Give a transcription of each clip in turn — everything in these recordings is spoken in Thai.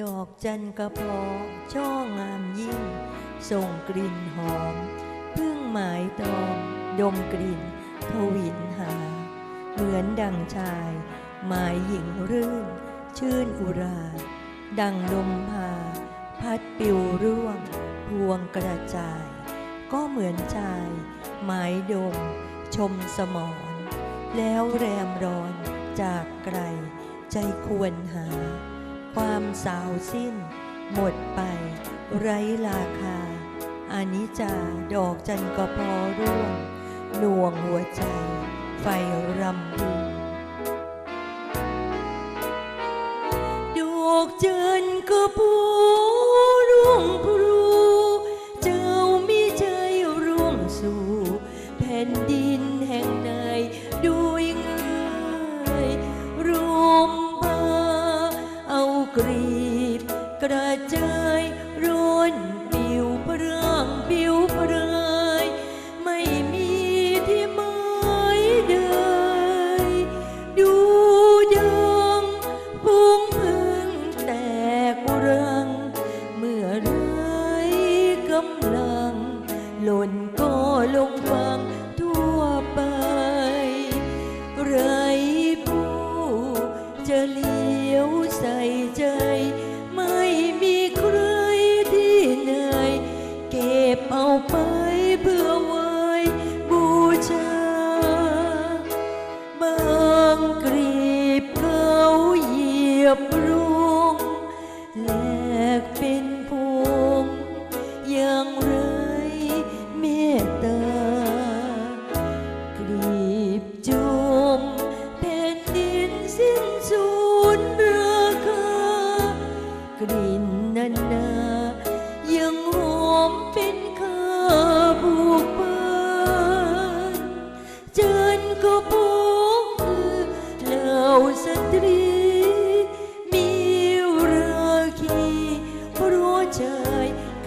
ดอกจันกระเพอช่องามยิ่ง ส่งกลิ่นหอม พึ่งหมายตอม ดมกลิ่นทวินหา เหมือนดังชาย หมายหญิงรื่น ชื่นอุรา ดังลมพา พัดปิวร่วง พวงกระจาย ก็เหมือนชาย หมายดม ชมสมรแล้วแรมร้อนจากไกล ใจควรหา ความสาวสิ้น หมดไป ไร้ราคาอานิจจาดอกจันกะพอร่วงหน่วงหัวใจ ไฟรำพึงดอกจันกะพอ ระจายร้อนปิวเพร่างปิวเพรายไม่มีที่หมายใดดูดังพุ่งพึ่งแตกรัง เมื่อไรกำลัง หล่นก็ลงฟังทั่วไป ไรผู้จะเลี้ยวใส่ใจ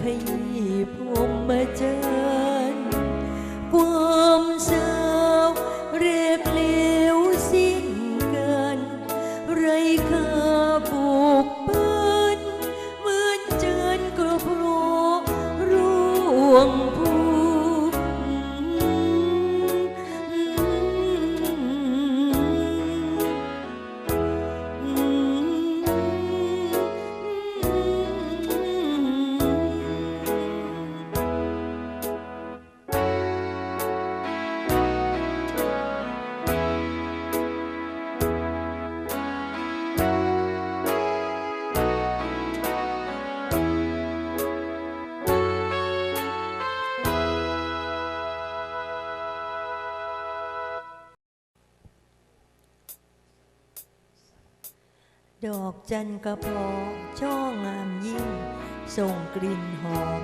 า ดอกจันกระเพอช่องามยิ่ง ส่งกลิ่นหอม